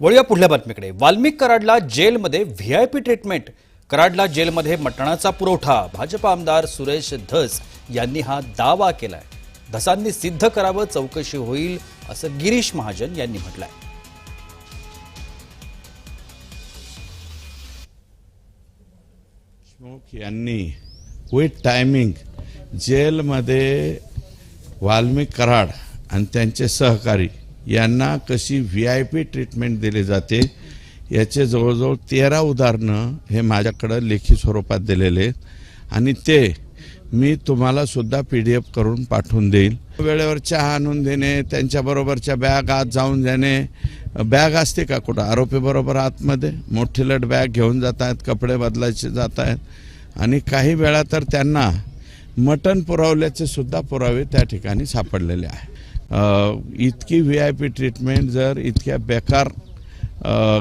वळूया पुढल्या बातमीकडे. वाल्मिक कराडला जेलमध्ये व्हीआयपी ट्रीटमेंट कराडला जेलमध्ये मटणाचा पुरवठा. भाजप आमदार सुरेश धस यांनी हा दावा केलाय. धसांनी सिद्ध करावं चौकशी होईल असं गिरीश महाजन यांनी म्हटलंय. देशमुख यांनी विथ टायमिंग जेलमध्ये वाल्मिक कराड आणि त्यांचे सहकारी यांना कशी व्ही आय पी ट्रीटमेंट दिली जाते याचे जवळजवळ तेरा उदाहरणं हे माझ्याकडं लेखी स्वरूपात दिलेले आहेत. आणि ते मी तुम्हाला सुद्धा पी डी एफ करून पाठवून देईल. वेळेवर चहा आणून देणे त्यांच्याबरोबरच्या बॅग आत जाऊन देणे. बॅग असते का कुठं? आरोपी बरोबर आतमध्ये. मोठी लट बॅग घेऊन जात आहेत कपडे बदलायचे जात आहेत आणि काही वेळा तर त्यांना मटण पुरवल्याचे सुद्धा पुरावे त्या ठिकाणी सापडलेले आहे इतकी व्ही आय पी ट्रीटमेंट जर इतक्या बेकार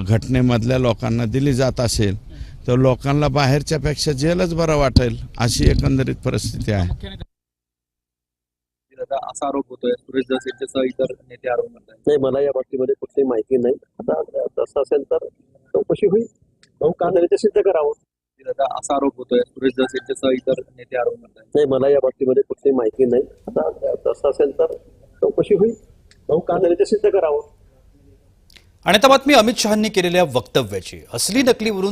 घटनेमधल्या लोकांना दिली जात असेल तर लोकांना बाहेरच्यापेक्षा जेलच बरं वाटेल अशी एकंदरीत परिस्थिती आहे. असा आरोप होतोय. सुरेश दस यांच्यासह इतर नेते आरोप नाही मला या बाबतीमध्ये कुठली माहिती नाही. आता तसं असेल तर चौकशी होईल. भाऊ का नाही ते सिद्ध करावं. दादा असा आरोप होतोय. सुरेश दस यांच्यासह इतर नेते आरोप नाही मला या बाबतीमध्ये कुठली माहिती नाही. आता तसं असेल तर कशी होईल? भाऊ का नाही ते सिद्ध करावं? आणि आता बातमी अमित शहांनी केलेल्या वक्तव्याची. असली नकलीवरून